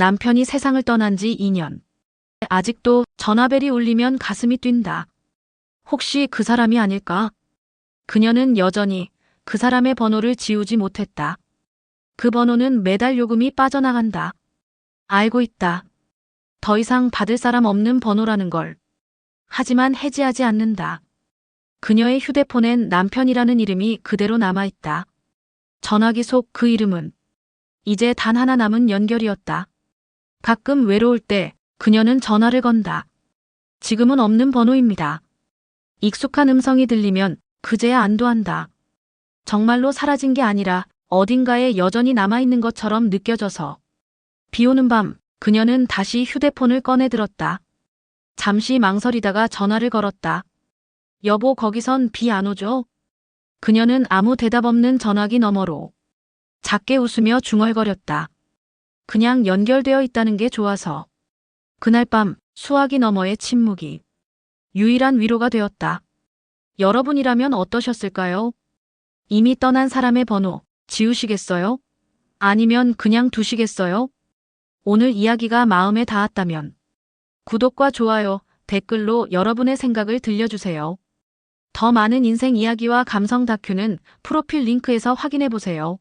남편이 세상을 떠난 지 2년. 아직도 전화벨이 울리면 가슴이 뛴다. 혹시 그 사람이 아닐까? 그녀는 여전히 그 사람의 번호를 지우지 못했다. 그 번호는 매달 요금이 빠져나간다. 알고 있다. 더 이상 받을 사람 없는 번호라는 걸. 하지만 해지하지 않는다. 그녀의 휴대폰엔 남편이라는 이름이 그대로 남아있다. 전화기 속 그 이름은 이제 단 하나 남은 연결이었다. 가끔 외로울 때 그녀는 전화를 건다. 지금은 없는 번호입니다. 익숙한 음성이 들리면 그제야 안도한다. 정말로 사라진 게 아니라 어딘가에 여전히 남아있는 것처럼 느껴져서. 비 오는 밤, 그녀는 다시 휴대폰을 꺼내 들었다. 잠시 망설이다가 전화를 걸었다. 여보, 거기선 비 안 오죠? 그녀는 아무 대답 없는 전화기 너머로 작게 웃으며 중얼거렸다. 그냥 연결되어 있다는 게 좋아서. 그날 밤 수화기 너머의 침묵이 유일한 위로가 되었다. 여러분이라면 어떠셨을까요? 이미 떠난 사람의 번호 지우시겠어요? 아니면 그냥 두시겠어요? 오늘 이야기가 마음에 닿았다면 구독과 좋아요, 댓글로 여러분의 생각을 들려주세요. 더 많은 인생 이야기와 감성 다큐는 프로필 링크에서 확인해 보세요.